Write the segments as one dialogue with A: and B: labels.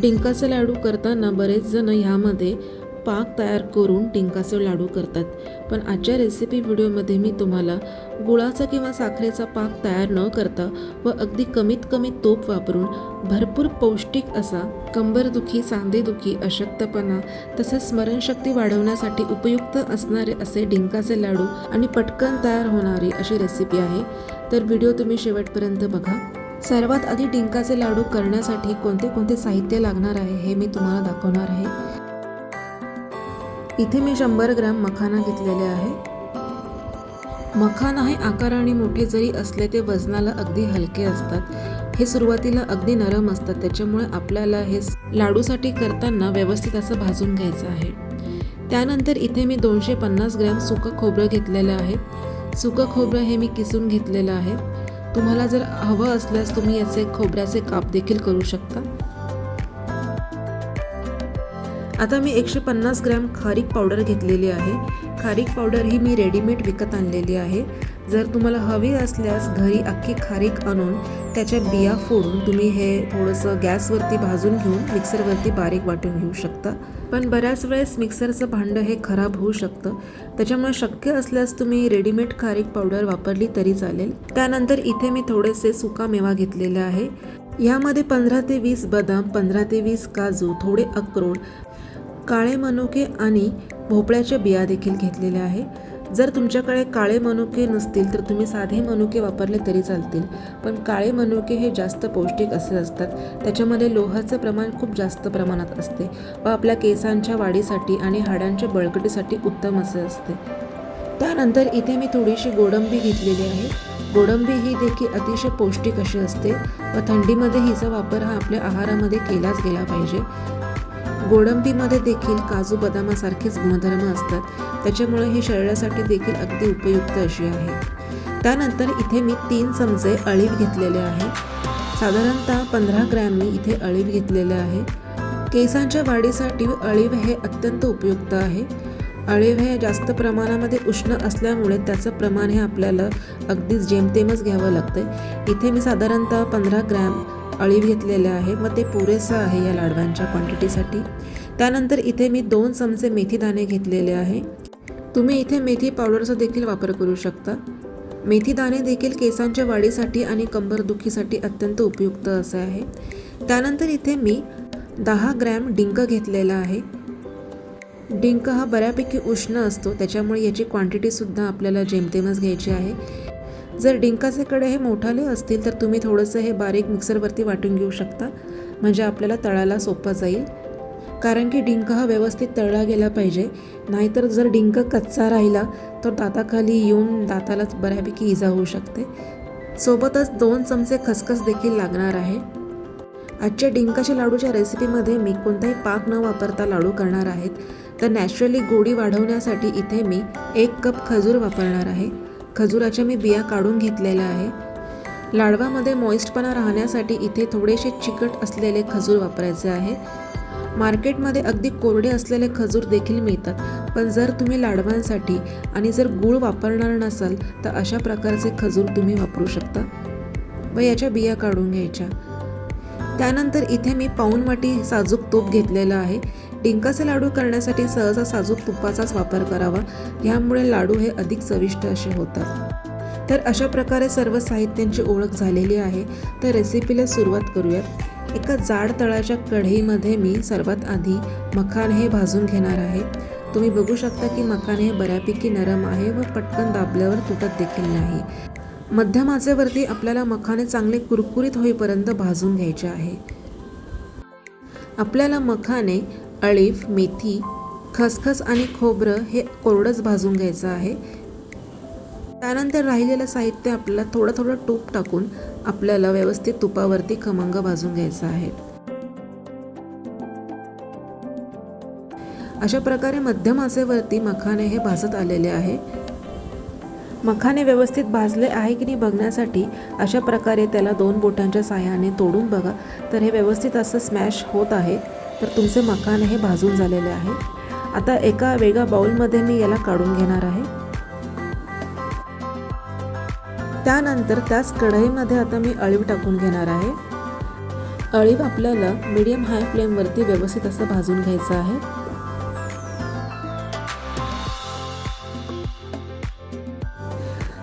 A: डिंकाचे लाडू करताना बरेच जण ह्यामध्ये पाक तयार करून डिंकाचे लाडू करतात. पण आजच्या रेसिपी व्हिडिओमध्ये मी तुम्हाला गुळाचा किंवा साखरेचा पाक तयार न करता व अगदी कमीत कमी तोप वापरून भरपूर पौष्टिक असा कंबरदुखी सांधेदुखी अशक्तपणा तसेच स्मरणशक्ती वाढवण्यासाठी उपयुक्त असणारे असे डिंकाचे लाडू आणि पटकन तयार होणारी अशी रेसिपी आहे. तर व्हिडिओ तुम्ही शेवटपर्यंत बघा. सर्वात आधी डिंकाचे लाडू करण्यासाठी कोणते कोणते साहित्य लागणार आहे हे मी तुम्हाला दाखवणार आहे. इथे मी शंभर ग्रॅम मखाना घेतलेले आहे. मखाना हे आकाराने मोठे जरी असले ते वजनाला अगदी हलके असतात. हे सुरुवातीला अगदी नरम असतात. त्याच्यामुळे आपल्याला हे लाडूसाठी करताना व्यवस्थित असं भाजून घ्यायचं आहे. त्यानंतर इथे मी दोनशे पन्नास ग्रॅम सुकं खोबरं घेतलेलं आहे. सुकं खोबरं हे मी किसून घेतलेलं आहे. तुम्हाला जर हवं असल्यास तुम्ही याचे खोबऱ्याचे काप देखील करू शकता. आता मी एकशे पन्नास ग्रॅम खारीक पावडर घेतलेली आहे. खारीक पावडर ही मी रेडीमेड विकत आणलेली आहे. जर तुम्हाला हवी असल्यास घरी अख्खी खारीक आणून त्याच्या बिया फोडून तुम्ही हे थोडंसं गॅसवरती भाजून घेऊन मिक्सरवरती बारीक वाटून घेऊ शकता. पण बऱ्याच वेळेस मिक्सरचं भांडं हे खराब होऊ शकतं. त्याच्यामुळे शक्य असल्यास तुम्ही रेडीमेड खारीक पावडर वापरली तरी चालेल. त्यानंतर इथे मी थोडेसे सुका मेवा घेतलेले आहे. यामध्ये पंधरा ते वीस बदाम पंधरा ते वीस काजू थोडे अक्रोड काळे मनुके आणि भोपळ्याच्या बिया देखील घेतलेल्या आहे. जर तुमच्याकडे काळे मनुके नसतील तर तुम्ही साधे मनुके वापरले तरी चालतील. पण काळे मनुके हे जास्त पौष्टिक असे असतात. त्याच्यामध्ये लोहाचं प्रमाण खूप जास्त प्रमाणात असते व आपल्या केसांच्या वाढीसाठी आणि हाडांच्या बळकटीसाठी उत्तम असे असते. त्यानंतर इथे मी थोडीशी गोडंबी घेतलेली आहे. गोडंबी ही देखील अतिशय पौष्टिक अशी असते व थंडीमध्ये हिचा वापर हा आपल्या आहारामध्ये केलाच गेला पाहिजे. गोडंबीमध्ये देखील काजू बदामासारखेच गुणधर्म असतात. त्याच्यामुळे हे शरीरासाठी देखील अगदी उपयुक्त अशी आहे. त्यानंतर इथे मी तीन चमचे अळीव घेतलेले आहे. साधारणतः पंधरा ग्रॅम मी इथे अळीव घेतलेले आहे. केसांच्या वाढीसाठी अळीव हे अत्यंत उपयुक्त आहे. अळीव हे जास्त प्रमाणामध्ये उष्ण असल्यामुळे त्याचं प्रमाण हे आपल्याला अगदीच जेमतेमच घ्यावं लागतं इथे मी साधारणतः पंधरा ग्रॅम अळीव घेतलेले आहे मग ते पुरेसं आहे या लाडवांच्या क्वांटिटीसाठी त्यानंतर इथे मी दोन चमचे मेथी दाणे घेतलेले आहे. तुम्ही इथे मेथी पावडरचा देखील वापर करू शकता. मेथी दाणे देखील केसांच्या वाढीसाठी आणि कंबरदुखीसाठी अत्यंत उपयुक्त असे आहे. त्यानंतर इथे मी दहा ग्रॅम डिंक घेतलेला आहे. डिंक हा बऱ्यापैकी उष्ण असतो त्याच्यामुळे याची क्वांटिटीसुद्धा आपल्याला जेमतेमच घ्यायची आहे. जर डिंकाचे कडे हे मोठाले असतील तर तुम्ही थोडंसं हे बारीक मिक्सरवरती वाटून घेऊ शकता. म्हणजे आपल्याला तळायला सोपं जाईल. कारण की डिंक हा व्यवस्थित तळला गेला पाहिजे. नाहीतर जर डिंक कच्चा राहिला तर दाताखाली येऊन दातालाच बऱ्यापैकी इजा होऊ शकते. सोबतच दोन चमचे खसखस देखील लागणार आहे. आजच्या डिंकाच्या लाडूच्या रेसिपीमध्ये मी कोणताही पाक न वापरता लाडू करणार आहेत तर नॅचरली गोडी वाढवण्यासाठी इथे मी एक कप खजूर वापरणार आहे. खजुराच्या मी बिया काढून घेतलेल्या आहे. लाडवामध्ये मॉइस्टपणा राहण्यासाठी इथे थोडेसे चिकट असलेले खजूर वापरायचे आहे. मार्केटमध्ये अगदी कोरडे असलेले खजूर देखील मिळतात. पण जर तुम्ही लाडवांसाठी आणि जर गूळ वापरणार नसाल तर अशा प्रकारचे खजूर तुम्ही वापरू शकता. व याच्या बिया काढून घ्यायच्या. त्यानंतर इथे मी पाऊन वाटी साजूक तूप घेतलेलं आहे. डिंकाचे लाडू करण्यासाठी सहसा साजूक तुपाचाच वापर करावा यामुळे लाडू हे अधिक चविष्ट असे होतात. तर अशा प्रकारे सर्व साहित्यांची ओळख झालेली आहे. तर रेसिपीला सुरुवात करूयात. एका जाड तळाच्या कढईमध्ये मी सर्वात आधी मखान हे भाजून घेणार आहे. तुम्ही बघू शकता की मखान हे बऱ्यापैकी नरम आहे व पटकन दाबल्यावर तुटत देखील नाही. मध्यम आचेवरती आपल्याला मखाने चांगले कुरकुरीत होईपर्यंत भाजून घ्यायचे आहे. आपल्याला मखाने अळीफ मेथी खसखस आणि खोबरं हे कोरडंच भाजून घ्यायचं आहे. त्यानंतर राहिलेलं साहित्य आपल्याला थोडं थोडं तूप टाकून आपल्याला व्यवस्थित तुपावरती खमंग भाजून घ्यायचा आहे. अशा प्रकारे मध्यम आचेवरती मखाने हे भाजत आलेले आहे. मखाने व्यवस्थित भाजले आहे की नाही बघण्यासाठी अशा प्रकारे त्याला दोन बोटांच्या साह्याने तोडून बघा. तर हे व्यवस्थित असं स्मॅश होत आहे. तर तुमचे मकान हे भाजून झालेले आहे. आता एका वेगळ्या बाउलमध्ये मी याला काढून घेणार आहे. त्यानंतर त्याच कढईमध्ये आता मी अळीव टाकून घेणार आहे. अळीव आपल्याला मीडियम हाय फ्लेमवरती व्यवस्थित असं भाजून घ्यायचं आहे.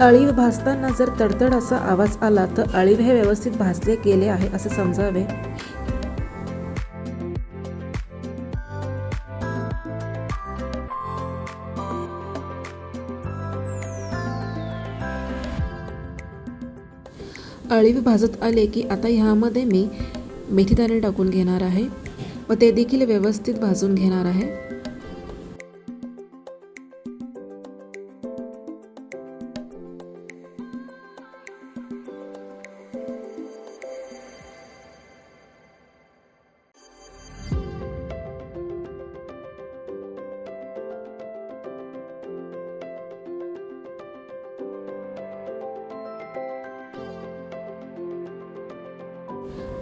A: अळीव भाजताना जर तडतड असा आवाज आला तर अळीव हे व्यवस्थित भाजले गेले आहे असे समजावे. अळीव भाजत आले की आता ह्यामध्ये मी मेथीदाणे टाकून घेणार आहे. व ते देखील व्यवस्थित भाजून घेणार आहे.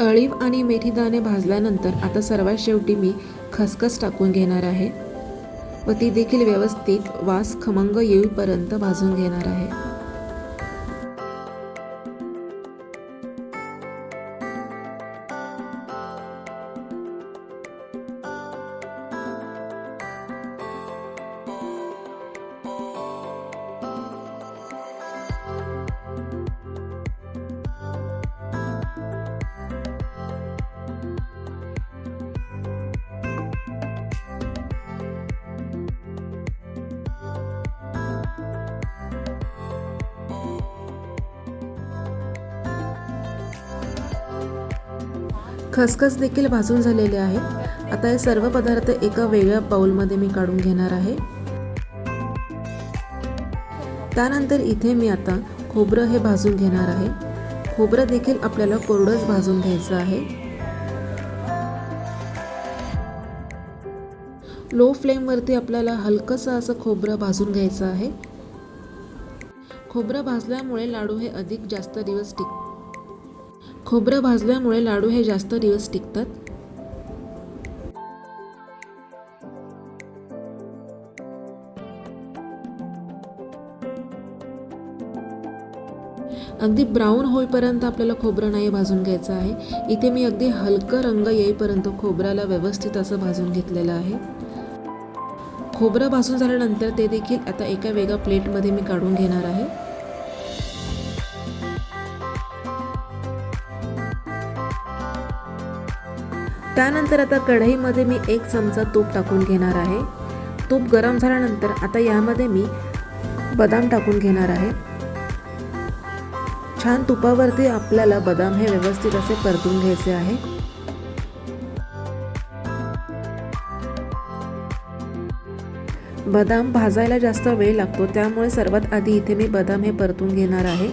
A: अळीव आणि मेथीदाणे भाजल्यानंतर आता सर्वात शेवटी मी खसखस टाकून घेणार आहे व ती देखील व्यवस्थित वास खमंग येईपर्यंत भाजून घेणार आहे. खसखस देखील भाजून झालेले आहे आता हे सर्व पदार्थ एका वेगळ्या बाउलमध्ये मी काढून घेणार आहे. त्यानंतर इथे मी आता खोबरं हे भाजून घेणार आहे. खोबरं देखील आपल्याला कोरडंच भाजून घ्यायचं आहे. लो फ्लेमवरती आपल्याला हलकंसं असं खोबरं भाजून घ्यायचं आहे. खोबरं भाजल्यामुळे लाडू हे अधिक जास्त दिवस टिकतात. खोबरं भाजल्यामुळे लाडू हे जास्त दिवस टिकतात? अगदी ब्राऊन होईपर्यंत आपल्याला खोबरं नाही भाजून घ्यायचं आहे. इथे मी अगदी हलकं रंग येईपर्यंत खोबऱ्याला व्यवस्थित असं भाजून घेतलेलं आहे. खोबरं भाजून झाल्यानंतर ते देखील आता एका वेगळ्या प्लेटमध्ये मी काढून घेणार आहे. त्यानंतर आता कढईमध्ये मी एक चमचा तूप टाकून घेणार आहे. तूप गरम झाल्यानंतर आता यामध्ये मी बदाम टाकून घेणार आहे. छान तुपावरती आपल्याला बदाम हे व्यवस्थित असे परतून घ्यायचे आहे. बदाम भाजायला जास्त वेळ लागतो त्यामुळे सर्वात आधी इथे मी बदाम हे परतून घेणार आहे.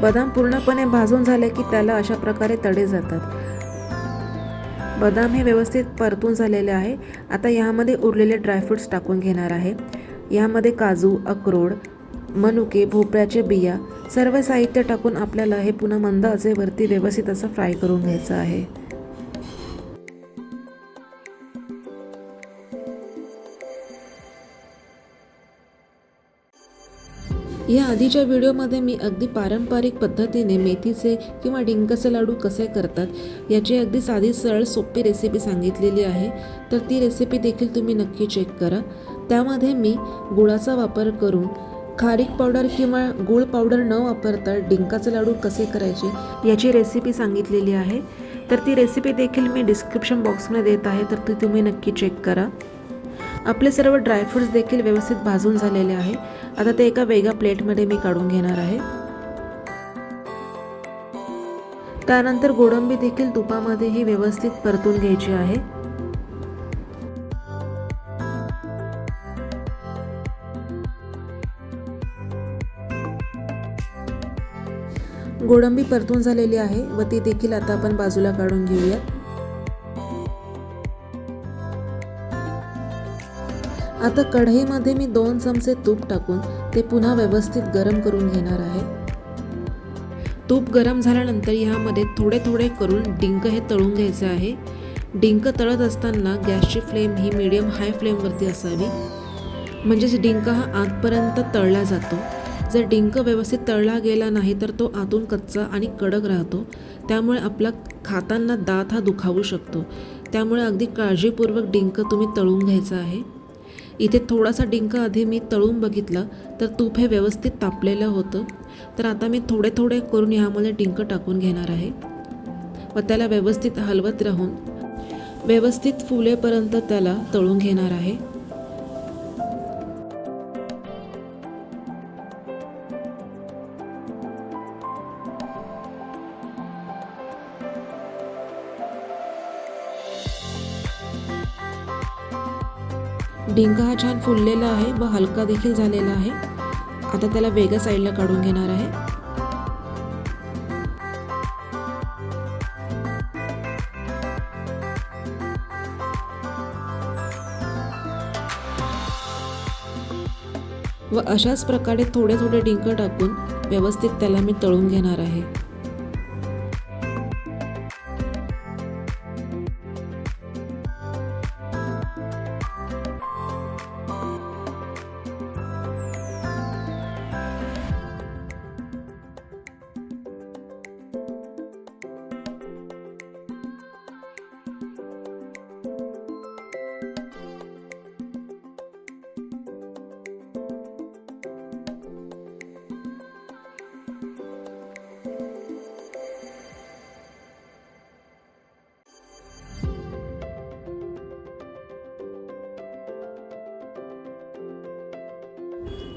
A: बदाम पूर्णपणे भाजून झाले की त्याला अशा प्रकारे तडे जातात. बदाम हे व्यवस्थित परतून झालेले आहे. आता यामध्ये उरलेले ड्रायफ्रूट्स टाकून घेणार आहे. यामध्ये काजू अक्रोड मनुके भोपळ्याचे बिया सर्व साहित्य टाकून आपल्याला हे पुन्हा मंद आचेवरती व्यवस्थित असं फ्राय करून घ्यायचं आहे. या आधीच्या व्हिडिओमध्ये मी अगदी पारंपरिक पद्धतीने मेथीचे किंवा डिंकाचे लाडू कसे करतात याची अगदी साधी सरळ सोपी रेसिपी सांगितलेली आहे. तर ती रेसिपी देखील तुम्ही नक्की चेक करा. त्यामध्ये मी गुळाचा वापर करून खारीक पावडर किंवा गूळ पावडर न वापरता डिंकाचे लाडू कसे करायचे याची रेसिपी सांगितलेली आहे. तर ती रेसिपी देखील मी डिस्क्रिप्शन बॉक्समध्ये देत आहे तर ती तुम्ही नक्की चेक करा. आपले सर्व ड्रायफ्रूट्स देखील व्यवस्थित भाजून झालेले आहे. आता ते एका वेगळ्या प्लेटमध्ये मी काढून घेणार आहे. त्यानंतर गोडंबी देखील तुपामध्ये ही व्यवस्थित परतून घ्यायची आहे. गोडंबी परतून झालेली आहे व ती देखील आता आपण बाजूला काढून घेऊयात. आता कढईमध्ये मी दोन चमचे तूप टाकून ते पुन्हा व्यवस्थित गरम करून घेणार आहे. तूप गरम झाल्यानंतर ह्यामध्ये थोडे थोडे करून डिंक हे तळून घ्यायचे आहे. डिंक तळत असताना गॅसची फ्लेम ही मीडियम हाय फ्लेमवरती असावी. म्हणजेच डिंक हा आतपर्यंत तळला जातो. जर डिंक व्यवस्थित तळला गेला नाही तर तो आतून कच्चा आणि कडक राहतो. त्यामुळे आपला खाताना दात हा दुखावू शकतो. त्यामुळे अगदी काळजीपूर्वक डिंक तुम्ही तळून घ्यायचा आहे. इथे थोडासा डिंक आधी मी तळून बघितला तर तूप हे व्यवस्थित तापलेलं होतं. तर आता मी थोडे थोडे करून ह्यामध्ये डिंक टाकून घेणार आहे. व त्याला व्यवस्थित हलवत राहून व्यवस्थित फुलेपर्यंत त्याला तळून घेणार आहे. डिंक हा छान फुललेला आहे व हलका देखील झालेला आहे. आता त्याला वेगळ्या साईडला काढून घेणार आहे. व अशाच प्रकारे थोडे थोडे डिंक टाकून व्यवस्थित त्याला मी तळून घेणार आहे.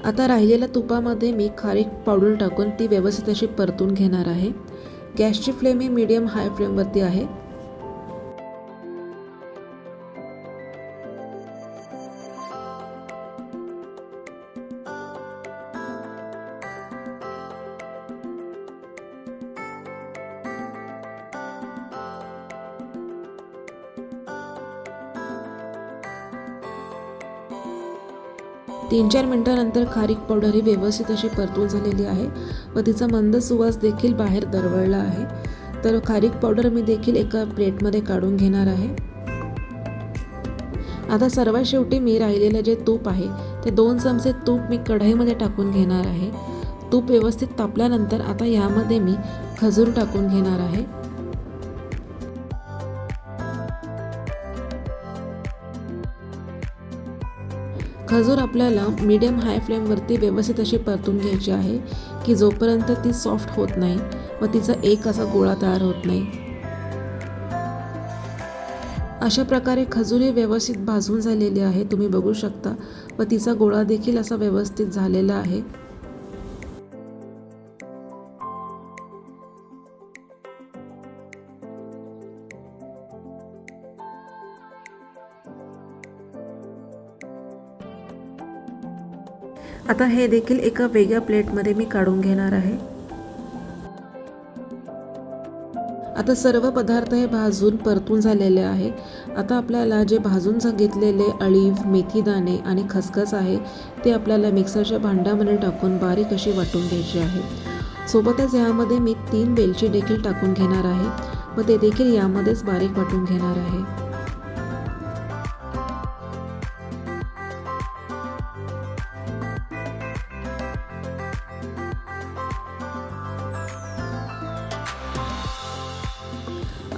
A: आता राहिलेल्या तुपामध्ये मी खारीक पावडर टाकून ती व्यवस्थित अशी परतून घेणार आहे. गॅसची फ्लेम ही मीडियम हाय फ्लेमवरती आहे. तीन चार मिनटानंतर खारीक पावडर ही व्यवस्थित अशी परतून झालेली आहे व तिचा मंद सुवास देखील बाहेर दरवळला आहे. तर खारीक पावडर मी देखील एका प्लेटमध्ये काढून घेणार आहे. आता सर्वात शेवटी मी राहिलेलं जे तूप आहे ते दोन चमचे तूप मी कढईमध्ये टाकून घेणार आहे. तूप व्यवस्थित तापल्यानंतर आता यामध्ये मी खजूर टाकून घेणार आहे. खजूर आपल्याला मीडियम हाय फ्लेमवरती व्यवस्थित अशी परतून घ्यायची आहे की जोपर्यंत ती सॉफ्ट होत नाही व तिचा एक असा गोळा तयार होत नाही. अशा प्रकारे खजुरी व्यवस्थित भाजून झालेली आहे तुम्ही बघू शकता. व तिचा गोळा देखील असा व्यवस्थित झालेला आहे. आता हे देखील एका वेगळ्या प्लेटमध्ये मी काढून घेणार आहे. आता सर्व पदार्थ हे भाजून परतून झालेले आहे. आता आपल्याला जे भाजून घेतलेले अळीव मेथीदाणे आणि खसखस आहे ते आपल्याला मिक्सरच्या भांड्यामध्ये टाकून बारीक अशी वाटून घ्यायची आहे. सोबतच यामध्ये मी तीन वेलची देखील टाकून घेणार आहे. व ते देखील यामध्येच बारीक वाटून घेणार आहे.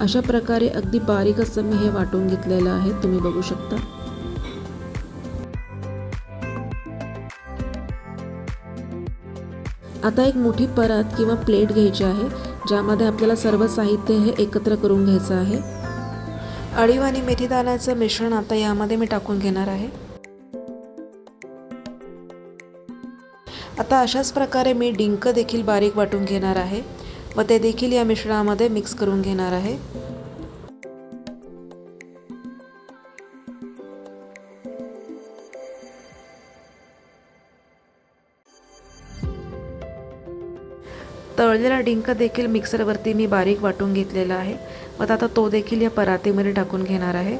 A: अशा प्रकारे अगदी बारीक असं मी हे वाटून घेतलेलं आहे. तुम्ही बघू शकता. आता एक मोठी परात किंवा प्लेट घ्यायची आहे ज्यामध्ये आपल्याला सर्व साहित्य हे एकत्र करून घ्यायचं आहे. अळीव आणि मेथीदाण्याचं मिश्रण आता यामध्ये मी टाकून घेणार आहे. आता अशाच प्रकारे मी डिंक देखील बारीक वाटून घेणार आहे. व ते देखील या मिश्रणामध्ये मिक्स करून घेणार आहे. तळलेला डिंक देखील मिक्सरवरती मी बारीक वाटून घेतलेला आहे. मग आता तो देखील या परातीमध्ये टाकून घेणार आहे.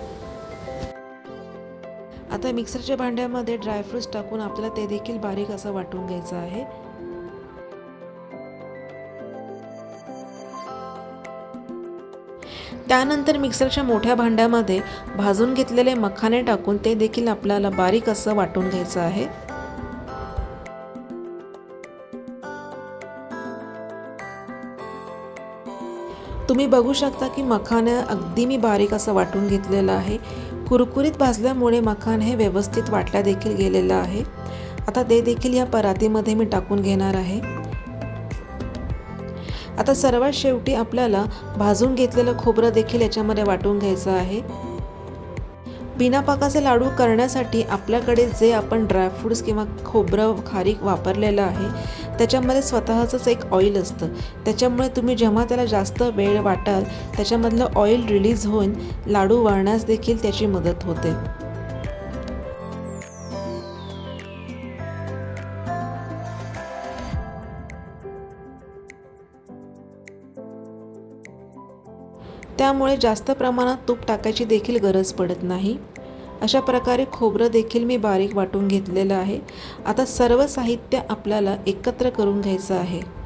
A: आता मिक्सरच्या भांड्यामध्ये ड्रायफ्रूट्स टाकून आपल्याला ते देखील बारीक असं वाटून घ्यायचं आहे. त्यानंतर मिक्सरच्या मोठ्या भांड्यामध्ये भाजून घेतलेले मखाने टाकून ते देखील आपल्याला बारीक असं वाटून घ्यायचं आहे. तुम्ही बघू शकता की मखानं अगदी मी बारीक असं वाटून घेतलेलं आहे. कुरकुरीत भाजल्यामुळे मखान हे व्यवस्थित वाटल्या देखील गेलेलं आहे. आता ते देखील या परातीमध्ये मी टाकून घेणार आहे. आता सर्वात शेवटी आपल्याला भाजून घेतलेलं खोबरं देखील याच्यामध्ये वाटून घ्यायचं आहे. बिना पाकाचे लाडू करण्यासाठी आपल्याकडे जे आपण ड्रायफ्रूट्स किंवा खोबरं खारीक वापरलेलं आहे त्याच्यामध्ये स्वतःचंच एक ऑइल असतं. त्याच्यामुळे तुम्ही जेव्हा त्याला जास्त वेळ वाटाल त्याच्यामधलं ऑइल रिलीज होऊन लाडू वळण्यास देखील त्याची मदत होते. त्यामुळे जास्त प्रमाणात तूप टाकायची देखील गरज पडत नाही. अशा प्रकारे खोबरं देखील मी बारीक वाटून घेतलेलं आहे. आता सर्व साहित्य आपल्याला एकत्र करून घ्यायचं आहे.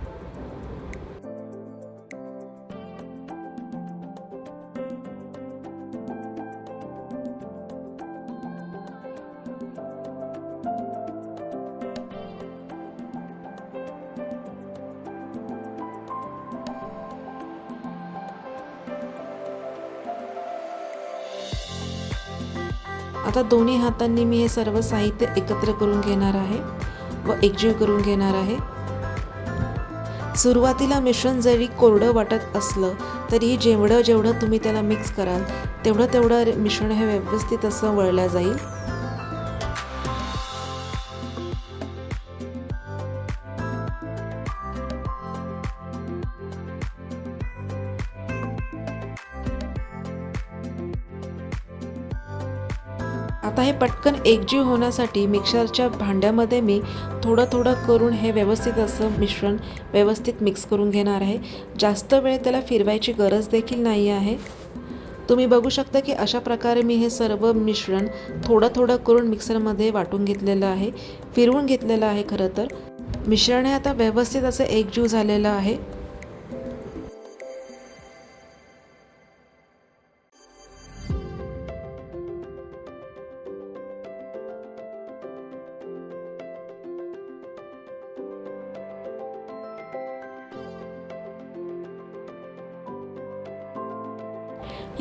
A: आता दोन्ही हातांनी मी हे सर्व साहित्य एकत्र करून घेणार आहे व एकजीव करून घेणार आहे. सुरुवातीला मिश्रण जरी कोरडं वाटत असलं तरीही जेवढं जेवढं तुम्ही त्याला मिक्स कराल तेवढं तेवढं मिश्रण हे व्यवस्थित असं वळलं जाईल. पटकन एकजीव होण्यासाठी मिक्सरच्या भांड्यामध्ये मी थोडं थोडं करून हे व्यवस्थित असं मिश्रण व्यवस्थित मिक्स करून घेणार आहे. जास्त वेळ त्याला फिरवायची गरज देखील नाही आहे. तुम्ही बघू शकता की अशा प्रकारे मी हे सर्व मिश्रण थोडं थोडं करून मिक्सरमध्ये वाटून घेतलेलं आहे. फिरवून घेतलेलं आहे खरं तर. मिश्रण हे आता व्यवस्थित असं एकजीव झालेलं आहे.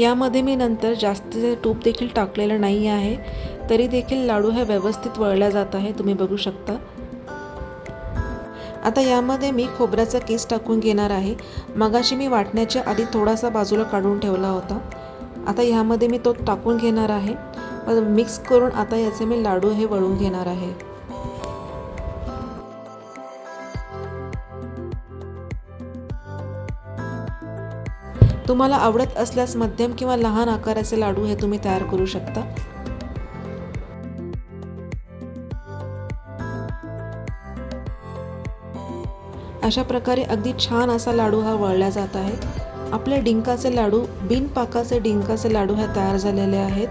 A: यामध्ये मी नंतर जास्त तूप देखील टाकलेलं नाही आहे तरी देखील लाडू हे व्यवस्थित वळल्या जात आहे तुम्ही बघू शकता. आता यामध्ये मी खोबऱ्याचा केस टाकून घेणार आहे. मगाशी मी वाटण्याच्या आधी थोडासा बाजूला काढून ठेवला होता. आता ह्यामध्ये मी तो टाकून घेणार आहे. मिक्स करून आता याचे मी लाडू हे वळून घेणार आहे. तुम्हाला आवडत असल्यास मध्यम किंवा लहान आकाराचे लाडू हे तुम्ही तयार करू शकता. अशा प्रकारे अगदी छान असा लाडू हा वळला जात आहे. आपले डिंकाचे लाडू बिनपाकाचे डिंकाचे लाडू हे तयार झालेले आहेत.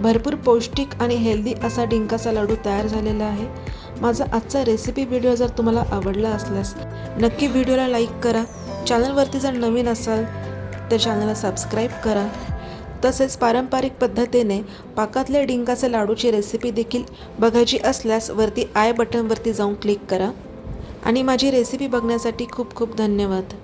A: भरपूर पौष्टिक आणि हेल्दी असा डिंकाचा लाडू तयार झालेला आहे. माझा आजचा रेसिपी व्हिडिओ जर तुम्हाला आवडला असल्यास नक्की व्हिडिओला लाईक करा. चॅनलवरती जर नवीन असाल तर चॅनलला सबस्क्राईब करा. तसेच पारंपरिक पद्धतीने पाकातल्या डिंकाचे लाडूची रेसिपी देखील बघायची असल्यास वरती आय बटनवरती जाऊन क्लिक करा. आणि माझी रेसिपी बघण्यासाठी खूप खूप धन्यवाद.